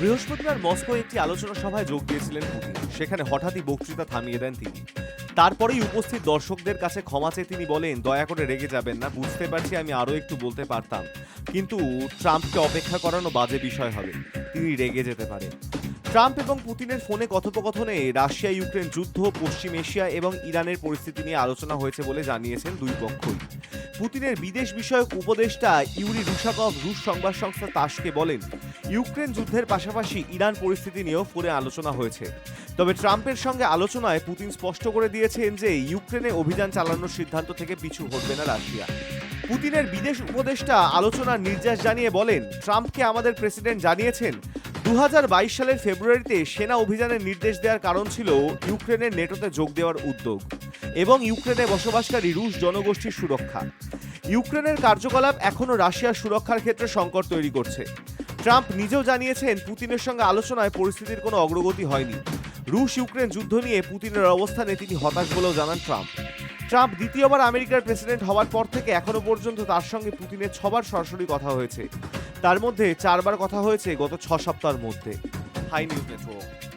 বৃহস্পতিবার মস্কো একটি আলোচনা সভায় যোগ দিয়েছিলেন পুতিন। সেখানে হঠাৎই বক্তৃতা থামিয়ে দেন তিনি। তারপরেই উপস্থিত দর্শকদের কাছে ক্ষমা চেয়ে তিনি বলেন, দয়া করে রেগে যাবেন না, বুঝতে পারছি আমি আরও একটু বলতে পারতাম, কিন্তু ট্রাম্পকে অপেক্ষা করানো বাজে বিষয় হবে, তিনি রেগে যেতে পারেন। ট্রাম্প এবং পুতিনের ফোনে কথোপকথনে রাশিয়া, ইউক্রেন যুদ্ধ, পশ্চিম এশিয়া এবং ইরানের পরিস্থিতি নিয়ে আলোচনা হয়েছে বলে জানিয়েছেন দুই পক্ষই। পুতিনের বিদেশ বিষয়ক উপদেষ্টা ইউরি রুশাকভ রুশ সংবাদ সংস্থা তাসকে বলেন, ইউক্রেন যুদ্ধের পাশাপাশি ইরান পরিস্থিতি নিয়েও ফোনে আলোচনা হয়েছে। তবে ট্রাম্পের সঙ্গে আলোচনায় পুতিন স্পষ্ট করে দিয়েছেন যে, ইউক্রেনে অভিযান চালানোর সিদ্ধান্ত থেকে পিছু হটবে না রাশিয়া। পুতিনের বিদেশ উপদেষ্টা আলোচনার নির্যাস জানিয়ে বলেন ট্রাম্পকে আমাদের প্রেসিডেন্ট জানিয়েছেন? দু হাজার বাইশ সালের ফেব্রুয়ারিতে সেনা অভিযানের নির্দেশ দেওয়ার কারণ ছিল ইউক্রেনের নেটোতে যোগ দেওয়ার উদ্যোগ। এবং ইউক্রেনে বসবাসকারী রুশ জনগোষ্ঠীর সুরক্ষা। ইউক্রেনের কার্যকলাপ এখনও রাশিয়ার সুরক্ষার ক্ষেত্রে সংকট তৈরি করছে। ট্রাম্প নিজেও জানিয়েছেন, পুতিনের সঙ্গে আলোচনায় পরিস্থিতির কোনো অগ্রগতি হয়নি। রুশ ইউক্রেন যুদ্ধ নিয়ে পুতিনের অবস্থানে তিনি হতাশ বলেও জানান ট্রাম্প। ট্রাম্প দ্বিতীয়বার আমেরিকার প্রেসিডেন্ট হওয়ার পর থেকে এখনও পর্যন্ত তার সঙ্গে পুতিনের ছবার সরাসরি কথা হয়েছে। তার মধ্যে চারবার কথা হয়েছে গত ছ সপ্তাহের মধ্যে। Hi news network.